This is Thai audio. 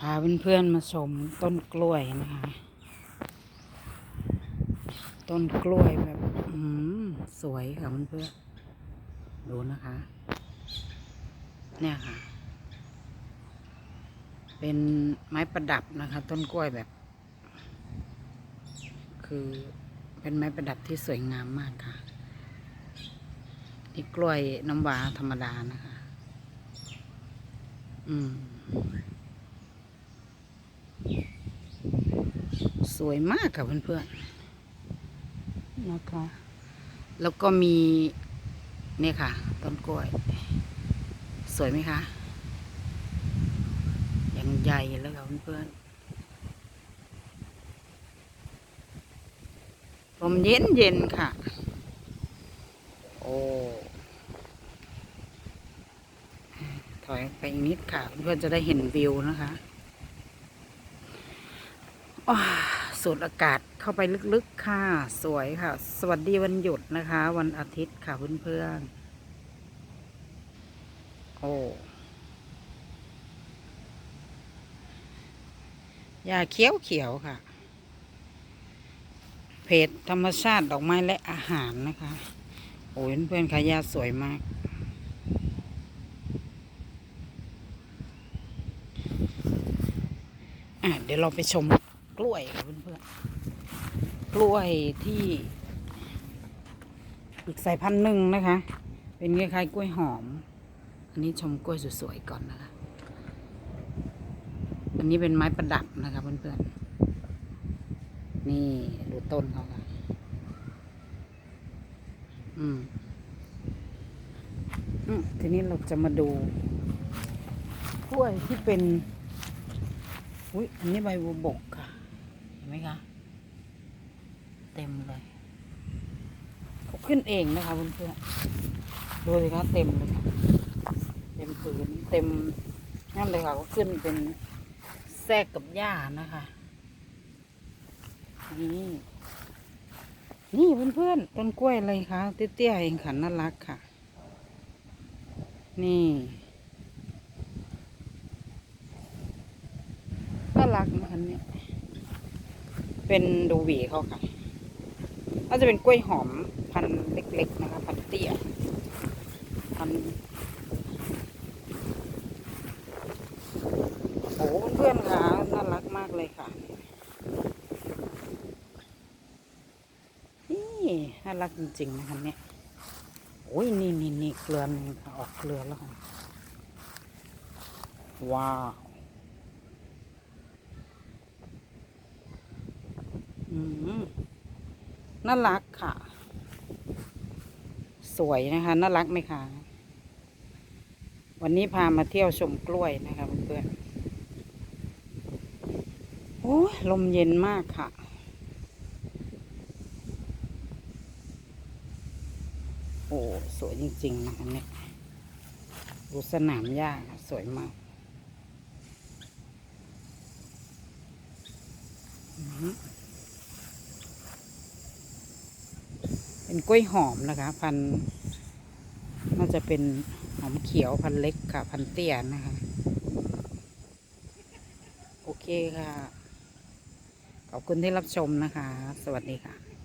พาเพื่อนๆมาชมต้นกล้วยนะคะ ต้นกล้วยแบบอืมสวยค่ะเพื่อนๆดูนะคะ เนี่ยค่ะ เป็นไม้ประดับนะคะ ต้นกล้วยแบบ คือเป็นไม้ประดับที่สวยงามมากค่ะนี่กล้วยน้ำว้าธรรมดานะคะ อืม สวยมากค่ะเพื่อนๆนะคะแล้วก็มีนี่ค่ะต้นกล้วย สวยไหมคะย่างใหญ่แล้วค่ะเพื่อนๆลมเย็นเย็นๆค่ะ โอ้ถอยไปอีกนิดค่ะ เพื่อนจะได้เห็นวิวนะคะว้า สูดอากาศเข้าไปลึกๆค่ะ สวยค่ะ สวัสดีวันหยุดนะคะ วันอาทิตย์ค่ะเพื่อนๆ โอ้ยาเขียวเขียวค่ะ เพจธรรมชาติดอกไม้และอาหารนะคะ โอ้ยเพื่อนๆค่ะยาสวยมากอะเดี๋ยวเราไปชม กล้วยค่ะเพื่อนๆกล้วยที่อีกสายพันธุ์หนึ่งนะคะ เป็นคล้ายๆกล้วยหอม อันนี้ชมกล้วยสวยๆก่อนนะคะอันนี้เป็นไม้ประดับนะคะเพื่อนๆ นี่ดูต้นเขาค่ะ อืมอืมทีนี้เราจะมาดู กล้วยที่เป็น อุ้ยอันนี้ใบบัวบกค่ะ ไหมคะ เต็มเลยเขาขึ้นเองนะคะเพื่อนๆดูสิคะเต็มเลยค่ะเต็มผืนเต็มนั่นเลยค่ะก็ขึ้นเป็นแทรกกับหญ้านะคะนี่นี่เพื่อนๆต้นกล้วยอะไรคะเตี้ยๆเองค่ะน่ารักค่ะ นี่น่ารักนะคะเนี่ย เป็นดูหวีเขาค่ะน่าจะเป็นกล้วยหอมพันเล็กๆนะคะพันเตี้ยพันโอ้เพื่อนๆค่ะน่ารักมากเลยค่ะ นี่น่ารักจริงๆนะคะเนี่ยโอ้ยนี่นี่นี่เกลือนออกเกลือแล้วค่ะว้าว อืม น่ารักค่ะ สวยนะคะ น่ารักไหมคะวันนี้พามาเที่ยวชมกล้วยนะคะเพื่อนโอ้ลมเย็นมากค่ะ โอ้ สวยจริงๆนะคะเนี่ยดูสนามหญ้าสวยมากอืม เป็นกล้วยหอมนะคะ พันน่าจะเป็นหอมเขียวพันเล็กค่ะ พันเตี้ยนะคะ โอเคค่ะ ขอบคุณที่รับชมนะคะ สวัสดีค่ะ